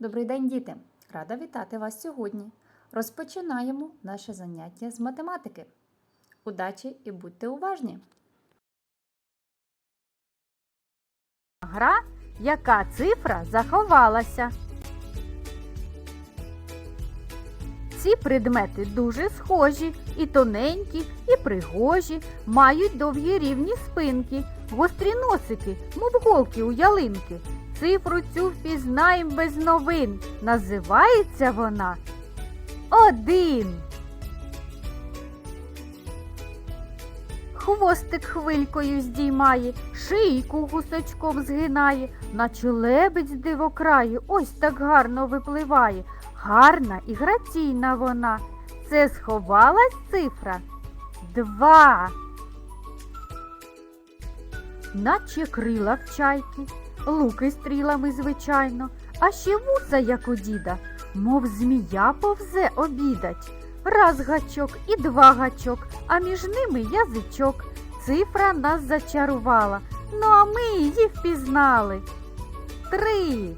Добрий день, діти! Рада вітати вас сьогодні. Розпочинаємо наше заняття з математики. Удачі і будьте уважні! Гра, яка цифра заховалася. Ці предмети дуже схожі, і тоненькі, і пригожі, мають довгі рівні спинки, гострі носики, мов голки у ялинки. Цифру цю впізнаєм без новин. Називається вона один. Хвостик хвилькою здіймає, шийку гусачком згинає, наче лебедь з дивокраю, ось так гарно випливає. Гарна і граційна вона. Це сховалась цифра два. Наче крила в чайки, луки стрілами, звичайно, а ще вуса, як у діда, мов змія повзе обідать. Раз гачок і два гачок, а між ними язичок. Цифра нас зачарувала, ну а ми її впізнали. Три.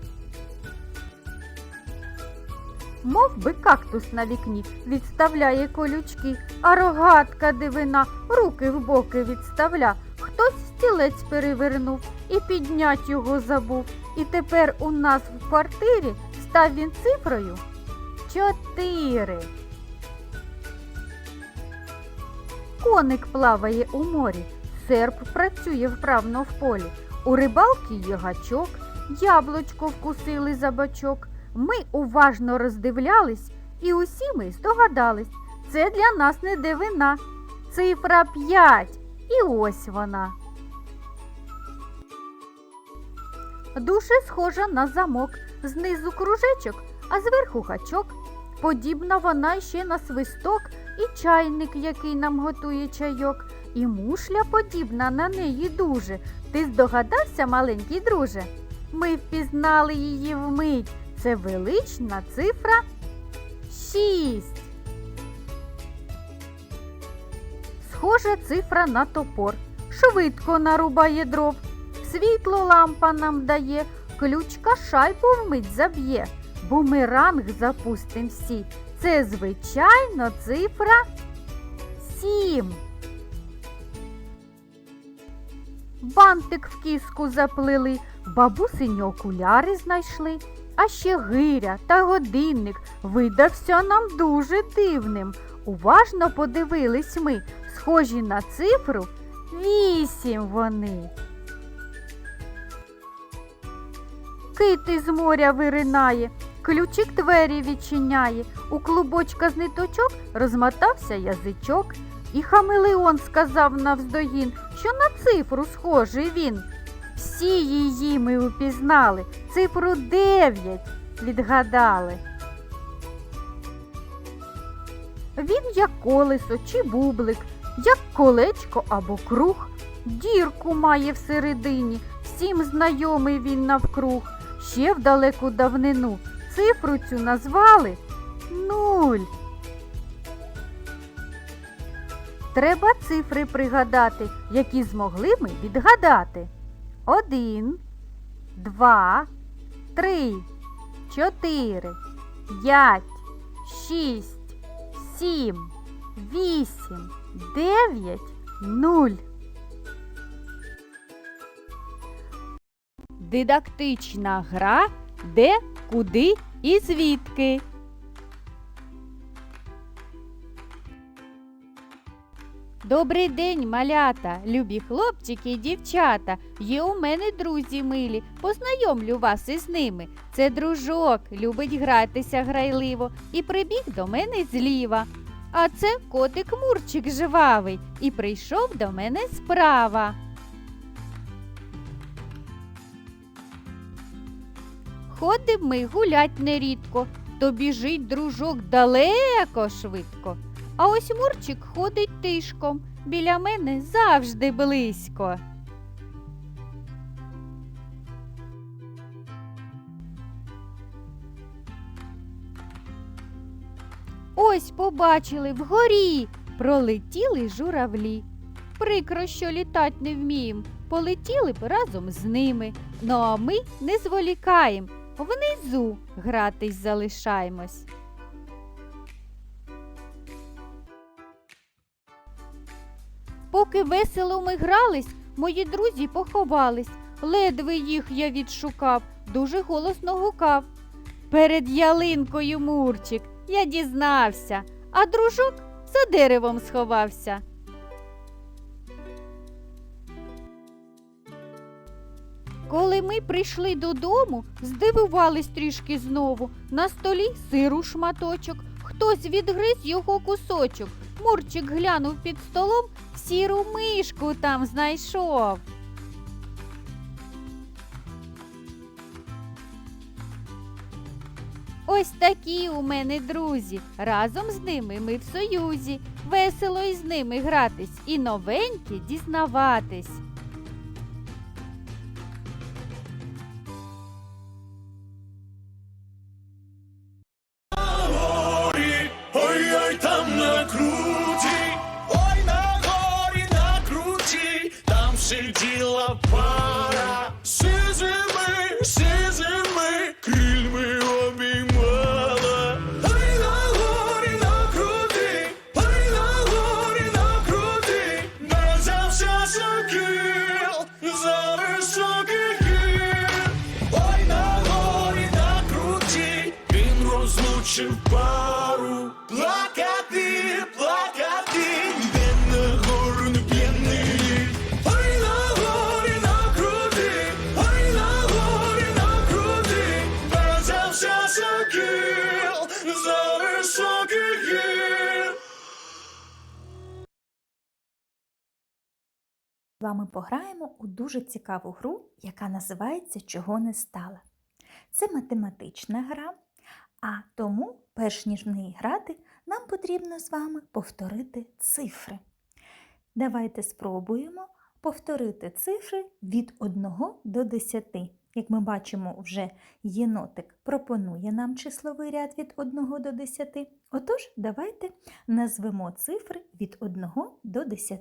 Мов би кактус на вікні відставляє колючки, а рогатка дивина руки в боки відставля. Хтось стілець перевернув і піднять його забув. І тепер у нас в квартирі став він цифрою чотири. Коник плаває у морі, серп працює вправно в полі. У рибалки є гачок, яблучко вкусили за бачок. Ми уважно роздивлялись, і усі ми здогадались. Це для нас не дивина. Цифра п'ять. І ось вона. Дуже схожа на замок. Знизу кружечок, а зверху гачок. Подібна вона ще на свисток і чайник, який нам готує чайок, і мушля подібна на неї дуже. Ти здогадався, маленький друже? Ми впізнали її вмить. Це велична цифра шість. Схожа цифра на топор. Швидко нарубає дров. Світло лампа нам дає, ключка шайбу вмить заб'є. Бумеранг запустим всі. Це, звичайно, цифра сім. Бантик в кіску заплели, бабусині окуляри знайшли, а ще гиря та годинник видався нам дуже дивним. Уважно подивились ми, схожі на цифру вісім вони. Кит із моря виринає, ключик двері відчиняє, у клубочка з ниточок розмотався язичок, і хамелеон сказав навздогін, що на цифру схожий він. Всі її ми упізнали, цифру дев'ять відгадали. Він як колесо чи бублик, як колечко або круг, дірку має всередині, всім знайомий він навкруг. Ще в далеку давнину цифру цю назвали нуль. Треба цифри пригадати, які змогли ми відгадати. Один, два, три, чотири, п'ять, шість, сім, вісім, дев'ять, нуль. Дидактична гра де, куди і звідки. Добрий день, малята, любі хлопчики і дівчата. Є у мене друзі милі. Познайомлю вас із ними. Це дружок, любить гратися грайливо і прибіг до мене зліва. А це котик Мурчик жвавий і прийшов до мене справа. Ходим ми гулять нерідко, то біжить дружок далеко швидко. А ось Мурчик ходить тишком, біля мене завжди близько. Ось побачили вгорі, пролетіли журавлі. Прикро, що літать не вмієм, полетіли б разом з ними. Ну а ми не зволікаєм, внизу гратись залишаймось. Поки весело ми грались, мої друзі поховались. Ледве їх я відшукав, дуже голосно гукав. Перед ялинкою Мурчик я дізнався, а дружок за деревом сховався. Коли ми прийшли додому, здивувались трішки знову. На столі сиру шматочок, хтось відгриз його кусочок. Мурчик глянув під столом, сіру мишку там знайшов. Ось такі у мене друзі. Разом з ними ми в союзі. Весело із ними гратись і новеньке дізнаватись. Пограємо у дуже цікаву гру, яка називається Чого не стало. Це математична гра, а тому, перш ніж в неї грати, нам потрібно з вами повторити цифри. Давайте спробуємо повторити цифри від 1 до 10. Як ми бачимо, вже єнотик пропонує нам числовий ряд від 1 до 10. Отож, давайте назвемо цифри від 1 до 10.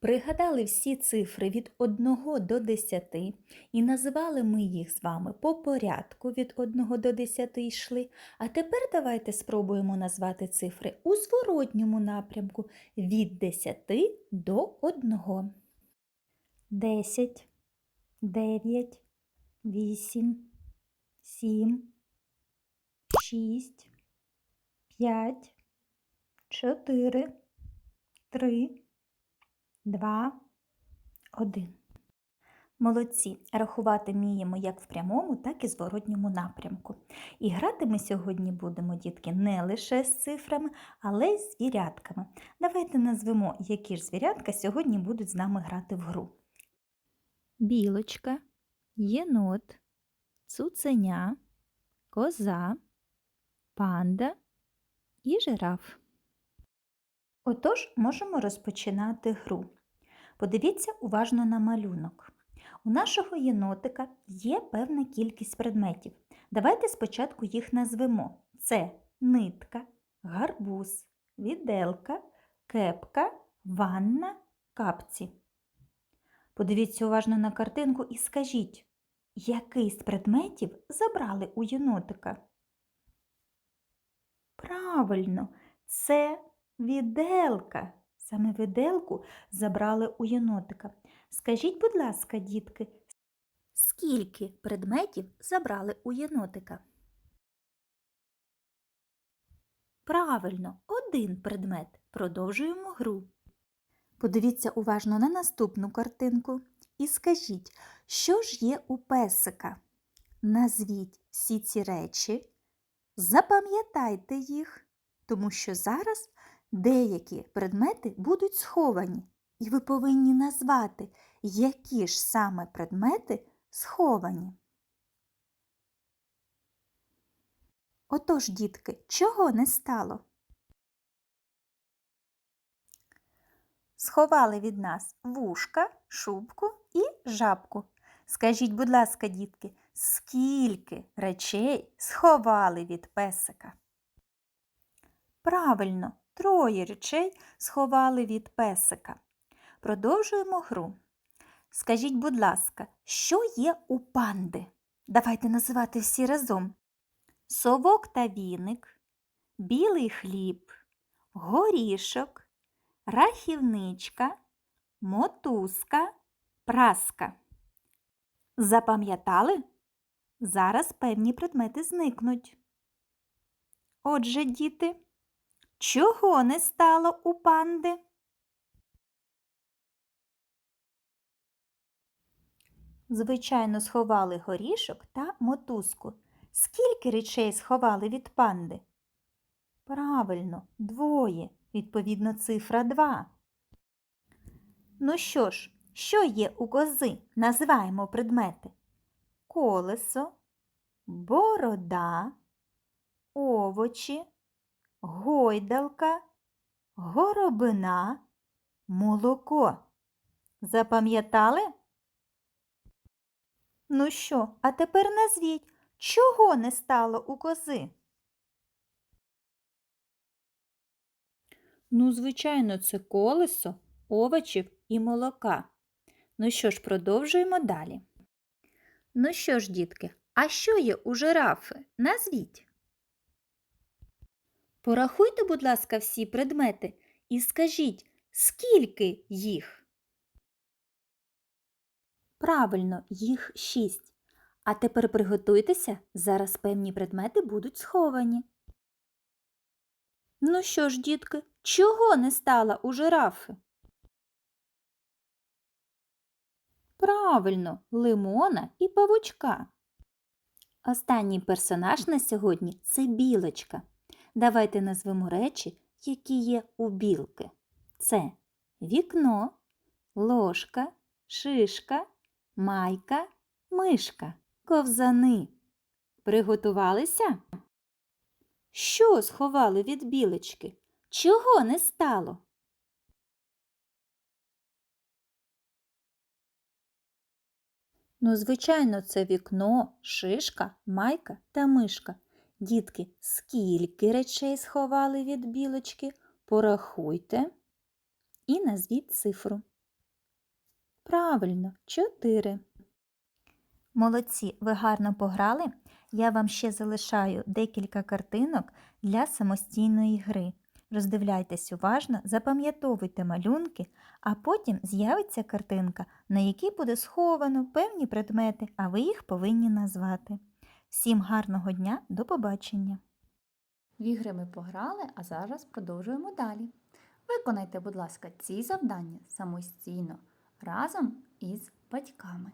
пригадали всі цифри від 1 до 10 і називали ми їх з вами по порядку від 1 до 10 йшли. А тепер давайте спробуємо назвати цифри у зворотньому напрямку від 10 до 1. 10, 9, 8, 7, 6, 5, 4, 3, 2, 1. Молодці! Рахувати вміємо як в прямому, так і зворотньому напрямку. І грати ми сьогодні будемо, дітки, не лише з цифрами, але й з звірятками. Давайте назвемо, які ж звірятка сьогодні будуть з нами грати в гру. Білочка, єнот, цуценя, коза, панда і жираф. Отож, можемо розпочинати гру. Подивіться уважно на малюнок. У нашого єнотика є певна кількість предметів. Давайте спочатку їх назвемо. Це нитка, гарбуз, віделка, кепка, ванна, капці. Подивіться уважно на картинку і скажіть, який з предметів забрали у єнотика? Правильно, це віделка. Саме виделку забрали у єнотика. Скажіть, будь ласка, дітки, скільки предметів забрали у єнотика? Правильно, один предмет. Продовжуємо гру. Подивіться уважно на наступну картинку і скажіть, що ж є у песика? Назвіть всі ці речі, запам'ятайте їх, тому що зараз деякі предмети будуть сховані, і ви повинні назвати, які ж саме предмети сховані. Отож, дітки, чого не стало? Сховали від нас вушка, шубку і жабку. Скажіть, будь ласка, дітки, скільки речей сховали від песика? Правильно, троє речей сховали від песика. Продовжуємо гру. Скажіть, будь ласка, що є у панди? Давайте називати всі разом. Совок та віник, білий хліб, горішок, рахівничка, мотузка, праска. Запам'ятали? Зараз певні предмети зникнуть. Отже, діти, чого не стало у панди? Звичайно, сховали горішок та мотузку. Скільки речей сховали від панди? Правильно, двоє. Відповідно, цифра 2. Ну що ж, що є у кози? Називаємо предмети. Колесо, борода, овочі, гойдалка, горобина, молоко. Запам'ятали? Ну що, а тепер назвіть, чого не стало у кози? Ну, звичайно, це колесо, овочів і молока. Ну що ж, продовжуємо далі. Ну що ж, дітки, а що є у жирафи? Назвіть. Порахуйте, будь ласка, всі предмети і скажіть, скільки їх? Правильно, їх шість. А тепер приготуйтеся, зараз певні предмети будуть сховані. Ну що ж, дітки, чого не стало у жирафи? Правильно, лимона і павучка. Останній персонаж на сьогодні це білочка. Давайте назвемо речі, які є у білки. Це вікно, ложка, шишка, майка, мишка, ковзани. Приготувалися? Що сховали від білочки? Чого не стало? Ну, звичайно, це вікно, шишка, майка та мишка. Дітки, скільки речей сховали від білочки? Порахуйте і назвіть цифру. Правильно, чотири. Молодці, ви гарно пограли. Я вам ще залишаю декілька картинок для самостійної гри. Роздивляйтесь уважно, запам'ятовуйте малюнки, а потім з'явиться картинка, на якій буде сховано певні предмети, а ви їх повинні назвати. Всім гарного дня, до побачення! В ігри ми пограли, а зараз продовжуємо далі. Виконайте, будь ласка, ці завдання самостійно разом із батьками.